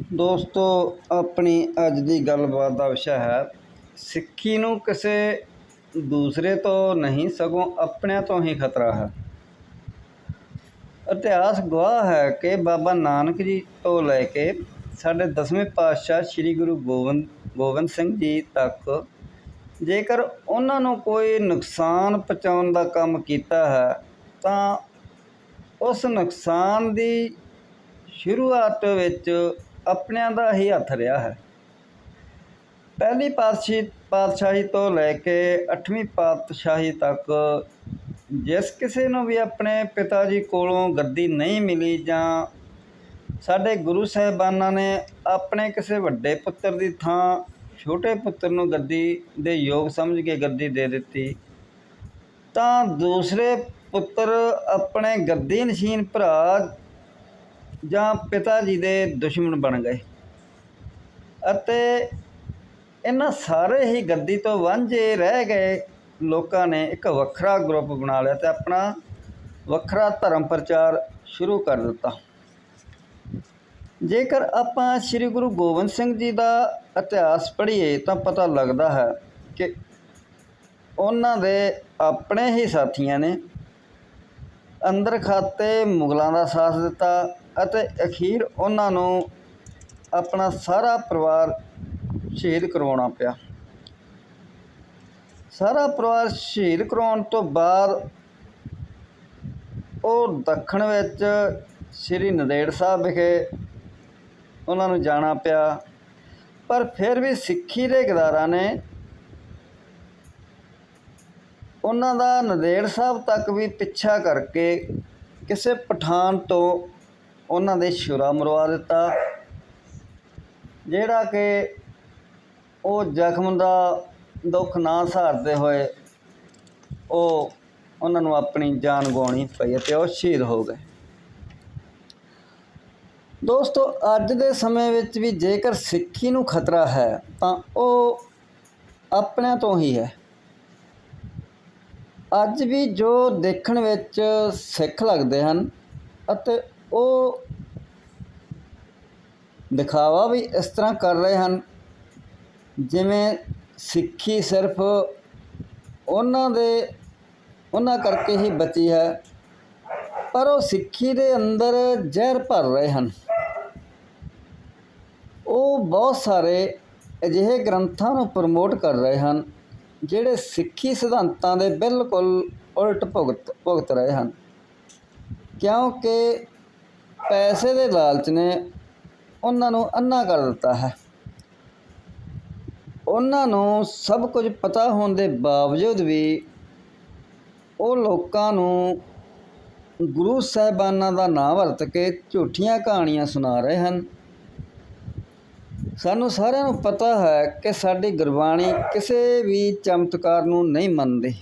ਦੋਸਤੋ, ਆਪਣੀ ਅੱਜ ਦੀ ਗੱਲਬਾਤ ਦਾ ਵਿਸ਼ਾ ਹੈ, ਸਿੱਖੀ ਨੂੰ ਕਿਸੇ ਦੂਸਰੇ ਤੋਂ ਨਹੀਂ, ਸਗੋਂ ਆਪਣਿਆਂ ਤੋਂ ਹੀ ਖਤਰਾ ਹੈ। ਇਤਿਹਾਸ ਗਵਾਹ ਹੈ ਕਿ ਬਾਬਾ ਨਾਨਕ ਜੀ ਤੋਂ ਲੈ ਕੇ ਸਾਡੇ ਦਸਵੇਂ ਪਾਤਸ਼ਾਹ ਸ੍ਰੀ ਗੁਰੂ ਗੋਬਿੰਦ ਗੋਬਿੰਦ ਸਿੰਘ ਜੀ ਤੱਕ, ਜੇਕਰ ਉਹਨਾਂ ਨੂੰ ਕੋਈ ਨੁਕਸਾਨ ਪਹੁੰਚਾਉਣ ਦਾ ਕੰਮ ਕੀਤਾ ਹੈ, ਤਾਂ ਉਸ ਨੁਕਸਾਨ ਦੀ ਸ਼ੁਰੂਆਤ ਵਿੱਚ ਆਪਣਿਆਂ ਦਾ ਹੀ ਹੱਥ ਰਿਹਾ ਹੈ। ਪਹਿਲੀ ਪਾਤਸ਼ਾਹੀ ਪਾਤਸ਼ਾਹੀ ਤੋਂ ਲੈ ਕੇ 8ਵੀਂ ਪਾਤਸ਼ਾਹੀ ਤੱਕ ਜਿਸ ਕਿਸੇ ਨੂੰ ਵੀ ਆਪਣੇ ਪਿਤਾ ਜੀ ਕੋਲੋਂ ਗੱਦੀ ਨਹੀਂ ਮਿਲੀ ਜਾਂ ਸਾਡੇ ਗੁਰੂ ਸਾਹਿਬਾਨਾਂ ਨੇ ਆਪਣੇ ਕਿਸੇ ਵੱਡੇ ਪੁੱਤਰ ਦੀ ਥਾਂ ਛੋਟੇ ਪੁੱਤਰ ਨੂੰ ਗੱਦੀ ਦੇ ਯੋਗ ਸਮਝ ਕੇ ਗੱਦੀ ਦੇ ਦਿੱਤੀ, ਤਾਂ ਦੂਸਰੇ ਪੁੱਤਰ ਆਪਣੇ ਗੱਦੀ ਨਸ਼ੀਨ ਭਰਾ ਜਾਂ ਪਿਤਾ ਜੀ ਦੇ ਦੁਸ਼ਮਣ ਬਣ ਗਏ। ਅਤੇ ਇਹਨਾਂ ਸਾਰੇ ਹੀ ਗੱਦੀ ਤੋਂ ਵਾਂਝੇ ਰਹਿ ਗਏ। ਲੋਕਾਂ ਨੇ ਇੱਕ ਵੱਖਰਾ ਗਰੁੱਪ ਬਣਾ ਲਿਆ ਤੇ ਆਪਣਾ ਵੱਖਰਾ ਧਰਮ ਪ੍ਰਚਾਰ ਸ਼ੁਰੂ ਕਰ ਦਿੱਤਾ। ਜੇਕਰ ਆਪਾਂ ਸ੍ਰੀ ਗੁਰੂ ਗੋਬਿੰਦ ਸਿੰਘ ਜੀ ਦਾ ਇਤਿਹਾਸ ਪੜ੍ਹੀਏ ਤਾਂ ਪਤਾ ਲੱਗਦਾ ਹੈ ਕਿ ਉਹਨਾਂ ਦੇ ਆਪਣੇ ਹੀ ਸਾਥੀਆਂ ਨੇ ਅੰਦਰ ਖਾਤੇ ਮੁਗਲਾਂ ਦਾ ਸਾਥ ਦਿੱਤਾ ਅਤੇ ਅਖੀਰ ਉਹਨਾਂ ਨੂੰ ਆਪਣਾ ਸਾਰਾ ਪਰਿਵਾਰ ਸ਼ਹੀਦ ਕਰਵਾਉਣਾ ਪਿਆ। ਸਾਰਾ ਪਰਿਵਾਰ ਸ਼ਹੀਦ ਕਰਵਾਉਣ ਤੋਂ ਬਾਅਦ ਉਹ ਦੱਖਣ ਵਿੱਚ ਸ੍ਰੀ ਨੰਦੇੜ ਸਾਹਿਬ ਵਿਖੇ ਉਹਨਾਂ ਨੂੰ ਜਾਣਾ ਪਿਆ। ਪਰ ਫਿਰ ਵੀ ਸਿੱਖੀ ਦੇ ਗਦਾਰਾਂ ਨੇ ਉਹਨਾਂ ਦਾ ਨੰਦੇੜ ਸਾਹਿਬ ਤੱਕ ਵੀ ਪਿੱਛਾ ਕਰਕੇ ਕਿਸੇ ਪਠਾਨ ਤੋਂ ਉਹਨਾਂ ਦੇ ਛੁਰਾ ਮਰਵਾ ਦਿੱਤਾ। ਜਿਹੜਾ ਕਿ ਉਹ ਜ਼ਖਮ ਦਾ ਦੁੱਖ ਨਾ ਸਹਾਰਦੇ ਹੋਏ ਉਹ ਉਹਨਾਂ ਨੂੰ ਆਪਣੀ ਜਾਨ ਗਵਾਉਣੀ ਪਈ ਅਤੇ ਉਹ ਸ਼ਹੀਦ ਹੋ ਗਏ। ਦੋਸਤੋ, ਅੱਜ ਦੇ ਸਮੇਂ ਵਿੱਚ ਵੀ ਜੇਕਰ ਸਿੱਖੀ ਨੂੰ ਖਤਰਾ ਹੈ, ਤਾਂ ਉਹ ਆਪਣਿਆਂ ਤੋਂ ਹੀ ਹੈ। ਅੱਜ ਵੀ ਜੋ ਦੇਖਣ ਵਿੱਚ ਸਿੱਖ ਲੱਗਦੇ ਹਨ ਅਤੇ ਉਹ ਦਿਖਾਵਾ ਵੀ ਇਸ ਤਰ੍ਹਾਂ ਕਰ ਰਹੇ ਹਨ, ਜਿਵੇਂ ਸਿੱਖੀ ਸਿਰਫ ਉਹਨਾਂ ਦੇ, ਉਹਨਾਂ ਕਰਕੇ ਹੀ ਬਚੀ ਹੈ, ਪਰ ਉਹ ਸਿੱਖੀ ਦੇ ਅੰਦਰ ਜ਼ਹਿਰ ਭਰ ਰਹੇ ਹਨ। ਉਹ ਬਹੁਤ ਸਾਰੇ ਅਜਿਹੇ ਗ੍ਰੰਥਾਂ ਨੂੰ ਪ੍ਰਮੋਟ ਕਰ ਰਹੇ ਹਨ, ਜਿਹੜੇ ਸਿੱਖੀ ਸਿਧਾਂਤਾਂ ਦੇ ਬਿਲਕੁਲ ਉਲਟ ਭੁਗਤ ਭੁਗਤ ਰਹੇ ਹਨ। ਕਿਉਂਕਿ ਪੈਸੇ ਦੇ ਲਾਲਚ ਨੇ ਉਹਨਾਂ ਨੂੰ ਅੰਨਾ ਕਰ ਦਿੱਤਾ ਹੈ। ਉਹਨਾਂ ਨੂੰ ਸਭ ਕੁਝ ਪਤਾ ਹੋਣ ਦੇ ਬਾਵਜੂਦ ਵੀ ਉਹ ਲੋਕਾਂ ਨੂੰ ਗੁਰੂ ਸਾਹਿਬਾਨਾਂ ਦਾ ਨਾਮ ਵਰਤ ਕੇ ਝੂਠੀਆਂ ਕਹਾਣੀਆਂ ਸੁਣਾ ਰਹੇ ਹਨ। ਸਾਨੂੰ ਸਾਰਿਆਂ ਨੂੰ ਪਤਾ ਹੈ ਕਿ ਸਾਡੀ ਗੁਰਬਾਣੀ ਕਿਸੇ ਵੀ ਚਮਤਕਾਰ ਨੂੰ ਨਹੀਂ ਮੰਨਦੀ।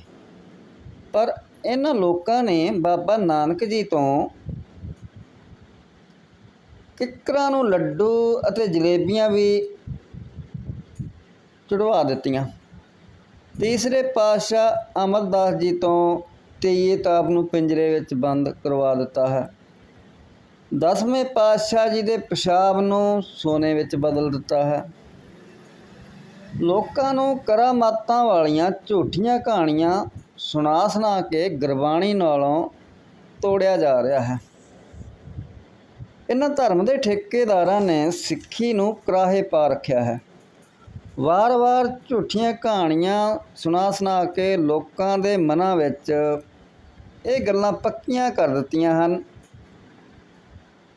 ਪਰ ਇਹਨਾਂ ਲੋਕਾਂ ਨੇ ਬਾਬਾ ਨਾਨਕ ਜੀ ਤੋਂ ਕਿੱਕਰਾਂ ਨੂੰ ਲੱਡੂ ਅਤੇ ਜਲੇਬੀਆਂ ਵੀ ਚੜਵਾ ਦਿੱਤੀਆਂ। ਤੀਸਰੇ ਪਾਤਸ਼ਾਹ ਅਮਰਦਾਸ ਜੀ ਤੋਂ ਤੇਈਏ ਤਾਪ ਨੂੰ ਪਿੰਜਰੇ ਵਿੱਚ ਬੰਦ ਕਰਵਾ ਦਿੱਤਾ ਹੈ। ਦਸਵੇਂ ਪਾਤਸ਼ਾਹ ਜੀ ਦੇ ਪਿਸ਼ਾਬ ਨੂੰ ਸੋਨੇ ਵਿੱਚ ਬਦਲ ਦਿੱਤਾ ਹੈ। ਲੋਕਾਂ ਨੂੰ ਕਰਾਮਾਤਾਂ ਵਾਲੀਆਂ ਝੂਠੀਆਂ ਕਹਾਣੀਆਂ ਸੁਣਾ ਸੁਣਾ ਕੇ ਗੁਰਬਾਣੀ ਨਾਲੋਂ ਤੋੜਿਆ ਜਾ ਰਿਹਾ ਹੈ। ਇਹਨਾਂ ਧਰਮ ਦੇ ਠੇਕੇਦਾਰਾਂ ਨੇ ਸਿੱਖੀ ਨੂੰ ਕਰਾਹੇ ਪਾ ਰੱਖਿਆ ਹੈ। ਵਾਰ-ਵਾਰ ਝੂਠੀਆਂ ਕਹਾਣੀਆਂ ਸੁਣਾ ਸੁਣਾ ਕੇ ਲੋਕਾਂ ਦੇ ਮਨਾਂ ਵਿੱਚ ਇਹ ਗੱਲਾਂ ਪੱਕੀਆਂ ਕਰ ਦਿੱਤੀਆਂ ਹਨ।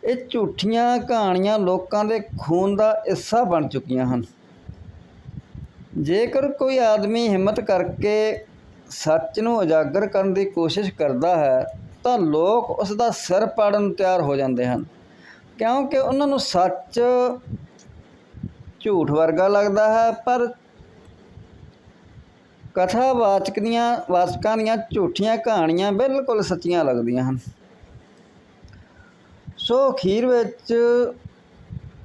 ਇਹ ਝੂਠੀਆਂ ਕਹਾਣੀਆਂ ਲੋਕਾਂ ਦੇ ਖੂਨ ਦਾ ਹਿੱਸਾ ਬਣ ਚੁੱਕੀਆਂ ਹਨ। ਜੇਕਰ ਕੋਈ ਆਦਮੀ ਹਿੰਮਤ ਕਰਕੇ ਸੱਚ ਨੂੰ ਉਜਾਗਰ ਕਰਨ ਦੀ ਕੋਸ਼ਿਸ਼ ਕਰਦਾ ਹੈ, ਤਾਂ ਲੋਕ ਉਸ ਦਾ ਸਿਰ ਪਾੜਨ ਨੂੰ ਤਿਆਰ ਹੋ ਜਾਂਦੇ ਹਨ। ਕਿਉਂਕਿ ਉਹਨਾਂ ਨੂੰ ਸੱਚ ਝੂਠ ਵਰਗਾ ਲੱਗਦਾ ਹੈ, ਪਰ ਕਥਾਵਾਚਕ ਦੀਆਂ ਵਾਚਕਾਂ ਦੀਆਂ ਝੂਠੀਆਂ ਕਹਾਣੀਆਂ ਬਿਲਕੁਲ ਸੱਚੀਆਂ ਲੱਗਦੀਆਂ ਹਨ। ਸੋ ਅਖੀਰ ਵਿੱਚ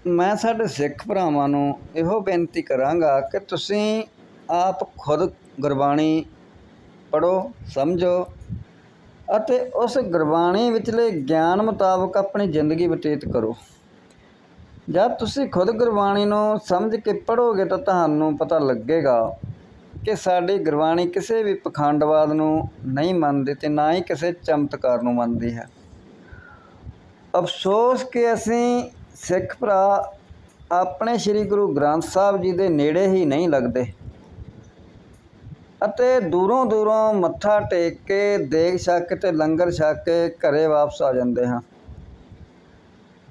ਮੈਂ ਸਾਡੇ ਸਿੱਖ ਭਰਾਵਾਂ ਨੂੰ ਇਹੋ ਬੇਨਤੀ ਕਰਾਂਗਾ ਕਿ ਤੁਸੀਂ ਆਪ ਖੁਦ ਗੁਰਬਾਣੀ ਪੜੋ ਸਮਝੋ ਅਤੇ ਉਸ ਗੁਰਬਾਣੀ ਵਿਚਲੇ ਗਿਆਨ ਮੁਤਾਬਕ ਆਪਣੀ ਜ਼ਿੰਦਗੀ ਬਤੀਤ ਕਰੋ। ਜਦ ਤੁਸੀਂ ਖੁਦ ਗੁਰਬਾਣੀ ਨੂੰ ਸਮਝ ਕੇ ਪੜ੍ਹੋਗੇ ਤਾਂ ਤੁਹਾਨੂੰ ਪਤਾ ਲੱਗੇਗਾ ਕਿ ਸਾਡੀ ਗੁਰਬਾਣੀ ਕਿਸੇ ਵੀ ਪਖੰਡਵਾਦ ਨੂੰ ਨਹੀਂ ਮੰਨਦੀ ਤੇ ਨਾ ਹੀ ਕਿਸੇ ਚਮਤਕਾਰ ਨੂੰ ਮੰਨਦੀ ਹੈ। ਅਫਸੋਸ ਕਿ ਅਸੀਂ ਸਿੱਖ ਭਰਾ ਆਪਣੇ ਸ੍ਰੀ ਗੁਰੂ ਗ੍ਰੰਥ ਸਾਹਿਬ ਜੀ ਦੇ ਨੇੜੇ ਹੀ ਨਹੀਂ ਲੱਗਦੇ। ਅਤੇ ਦੂਰੋਂ ਦੂਰੋਂ ਮੱਥਾ ਟੇਕ ਕੇ ਦੇਗ ਛੱਕ ਤੇ ਲੰਗਰ ਛੱਕ ਕੇ ਘਰੇ ਵਾਪਸ ਆ ਜਾਂਦੇ ਹਾਂ।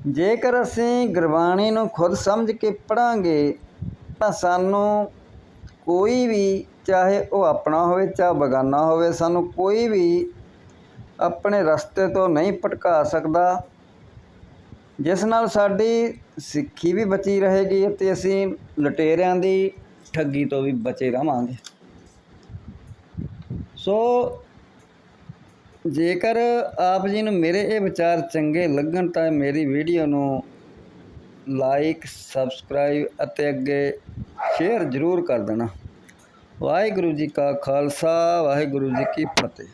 ਜੇਕਰ ਅਸੀਂ ਗੁਰਬਾਣੀ ਨੂੰ ਖੁਦ ਸਮਝ ਕੇ ਪੜਾਂਗੇ ਤਾਂ ਸਾਨੂੰ ਕੋਈ ਵੀ ਚਾਹੇ ਉਹ ਆਪਣਾ ਹੋਵੇ ਚਾਹੇ ਬਗਾਨਾ ਹੋਵੇ, ਸਾਨੂੰ ਕੋਈ ਵੀ ਆਪਣੇ ਰਸਤੇ ਤੋਂ ਨਹੀਂ ਭਟਕਾ ਸਕਦਾ, ਜਿਸ ਨਾਲ ਸਾਡੀ ਸਿੱਖੀ ਵੀ ਬਚੀ ਰਹੇਗੀ ਅਤੇ ਅਸੀਂ ਲਟੇਰਿਆਂ ਦੀ ਠੱਗੀ ਤੋਂ ਵੀ ਬਚੇ ਰਵਾਂਗੇ ਸੋ ਜੇਕਰ ਆਪ ਜੀ ਨੂੰ ਮੇਰੇ ਇਹ ਵਿਚਾਰ ਚੰਗੇ ਲੱਗਣ, ਤਾਂ ਮੇਰੀ ਵੀਡੀਓ ਨੂੰ ਲਾਈਕ ਸਬਸਕ੍ਰਾਈਬ ਅਤੇ ਅੱਗੇ ਸ਼ੇਅਰ ਜ਼ਰੂਰ ਕਰ ਦੇਣਾ। ਵਾਹਿਗੁਰੂ ਜੀ ਕਾ ਖਾਲਸਾ, ਵਾਹਿਗੁਰੂ ਜੀ ਕੀ ਫਤਿਹ।